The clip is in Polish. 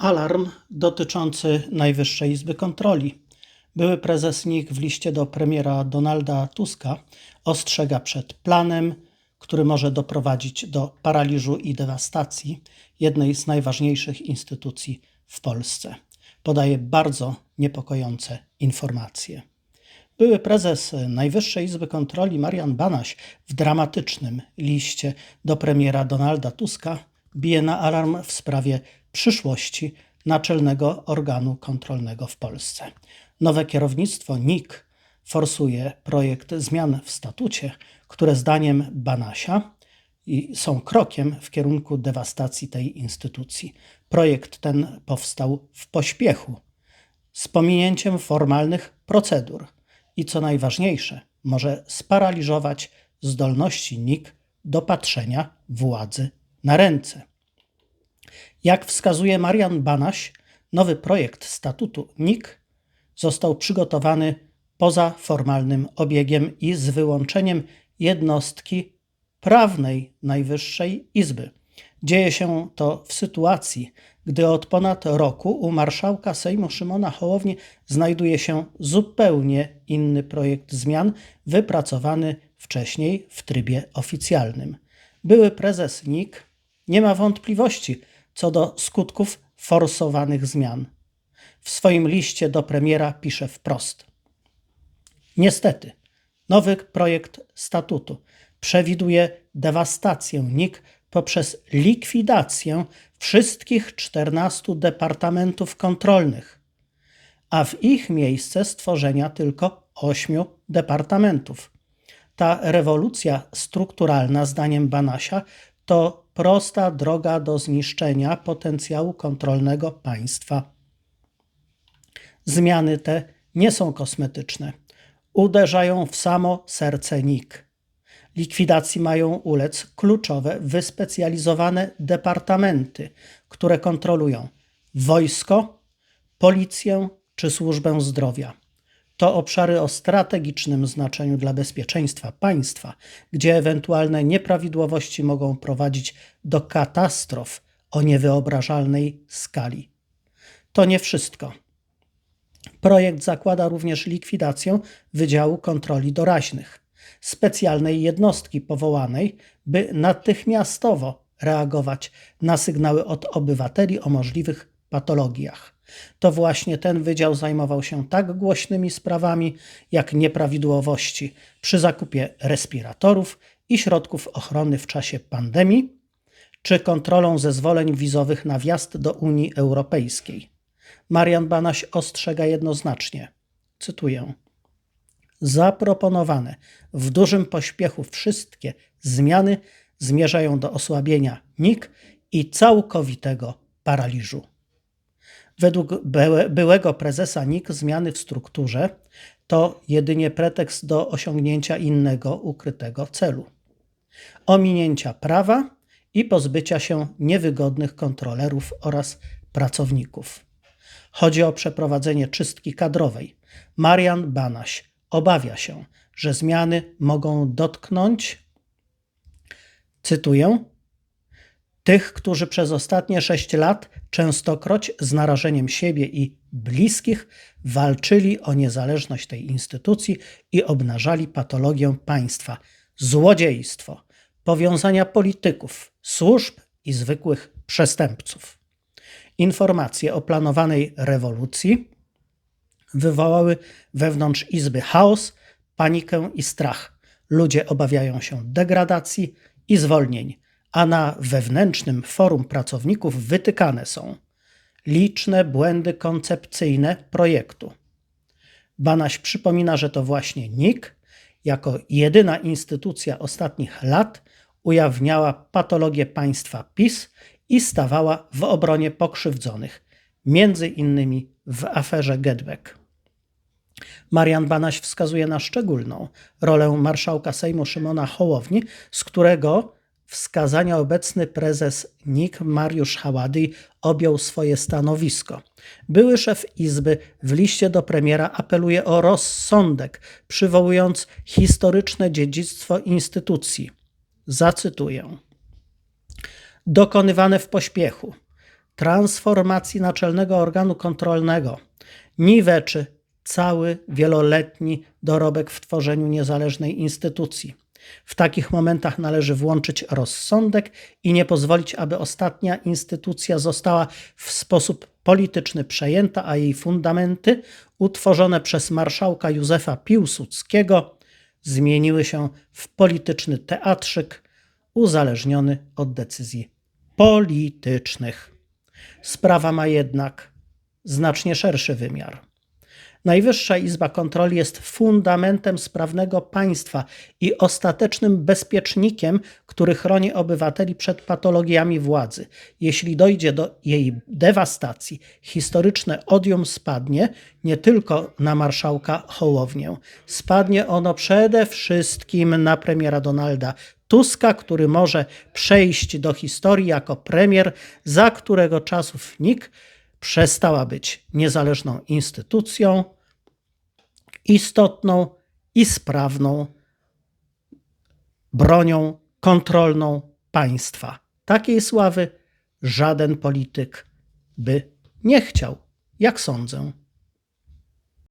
Alarm dotyczący Najwyższej Izby Kontroli. Były prezes NIK w liście do premiera Donalda Tuska ostrzega przed planem, który może doprowadzić do paraliżu i dewastacji jednej z najważniejszych instytucji w Polsce. Podaje bardzo niepokojące informacje. Były prezes Najwyższej Izby Kontroli Marian Banaś w dramatycznym liście do premiera Donalda Tuska bije na alarm w sprawie przyszłości naczelnego organu kontrolnego w Polsce. Nowe kierownictwo NIK forsuje projekt zmian w statucie, które zdaniem Banasia i są krokiem w kierunku dewastacji tej instytucji. Projekt ten powstał w pośpiechu, z pominięciem formalnych procedur i co najważniejsze, może sparaliżować zdolności NIK do patrzenia władzy na ręce. Jak wskazuje Marian Banaś, nowy projekt statutu NIK został przygotowany poza formalnym obiegiem i z wyłączeniem jednostki prawnej Najwyższej Izby. Dzieje się to w sytuacji, gdy od ponad roku u marszałka Sejmu Szymona Hołowni znajduje się zupełnie inny projekt zmian, wypracowany wcześniej w trybie oficjalnym. Były prezes NIK nie ma wątpliwości co do skutków forsowanych zmian. W swoim liście do premiera pisze wprost: Niestety, nowy projekt statutu przewiduje dewastację NIK poprzez likwidację wszystkich 14 departamentów kontrolnych, a w ich miejsce stworzenia tylko 8 departamentów. Ta rewolucja strukturalna, zdaniem Banasia, to prosta droga do zniszczenia potencjału kontrolnego państwa. Zmiany te nie są kosmetyczne. Uderzają w samo serce NIK. Likwidacji mają ulec kluczowe, wyspecjalizowane departamenty, które kontrolują wojsko, policję czy służbę zdrowia. To obszary o strategicznym znaczeniu dla bezpieczeństwa państwa, gdzie ewentualne nieprawidłowości mogą prowadzić do katastrof o niewyobrażalnej skali. To nie wszystko. Projekt zakłada również likwidację Wydziału Kontroli Doraźnych, specjalnej jednostki powołanej, by natychmiastowo reagować na sygnały od obywateli o możliwych patologiach. To właśnie ten wydział zajmował się tak głośnymi sprawami, jak nieprawidłowości przy zakupie respiratorów i środków ochrony w czasie pandemii, czy kontrolą zezwoleń wizowych na wjazd do Unii Europejskiej. Marian Banaś ostrzega jednoznacznie, cytuję, zaproponowane w dużym pośpiechu wszystkie zmiany zmierzają do osłabienia NIK i całkowitego paraliżu. Według byłego prezesa NIK zmiany w strukturze to jedynie pretekst do osiągnięcia innego ukrytego celu ominięcia prawa i pozbycia się niewygodnych kontrolerów oraz pracowników. Chodzi o przeprowadzenie czystki kadrowej. Marian Banaś obawia się, że zmiany mogą dotknąć, cytuję, tych, którzy przez ostatnie sześć lat częstokroć z narażeniem siebie i bliskich walczyli o niezależność tej instytucji i obnażali patologię państwa, złodziejstwo, powiązania polityków, służb i zwykłych przestępców. Informacje o planowanej rewolucji wywołały wewnątrz Izby chaos, panikę i strach. Ludzie obawiają się degradacji i zwolnień a na wewnętrznym forum pracowników wytykane są liczne błędy koncepcyjne projektu. Banaś przypomina, że to właśnie NIK, jako jedyna instytucja ostatnich lat, ujawniała patologię państwa PiS i stawała w obronie pokrzywdzonych, między innymi w aferze Gedbeck. Marian Banaś wskazuje na szczególną rolę marszałka Sejmu Szymona Hołowni, z którego wskazania obecny prezes NIK Mariusz Hałady objął swoje stanowisko. Były szef Izby w liście do premiera apeluje o rozsądek, przywołując historyczne dziedzictwo instytucji. Zacytuję. Dokonywane w pośpiechu. transformacji naczelnego organu kontrolnego niweczy cały wieloletni dorobek w tworzeniu niezależnej instytucji. W takich momentach należy włączyć rozsądek i nie pozwolić, aby ostatnia instytucja została w sposób polityczny przejęta, a jej fundamenty, utworzone przez marszałka Józefa Piłsudskiego, zmieniły się w polityczny teatrzyk uzależniony od decyzji politycznych. Sprawa ma jednak znacznie szerszy wymiar. Najwyższa Izba Kontroli jest fundamentem sprawnego państwa i ostatecznym bezpiecznikiem, który chroni obywateli przed patologiami władzy. Jeśli dojdzie do jej dewastacji, historyczne odium spadnie nie tylko na marszałka Hołownię. Spadnie ono przede wszystkim na premiera Donalda Tuska, który może przejść do historii jako premier, za którego czasów NIK przestała być niezależną instytucją, istotną i sprawną bronią kontrolną państwa. Takiej sławy żaden polityk by nie chciał, jak sądzę.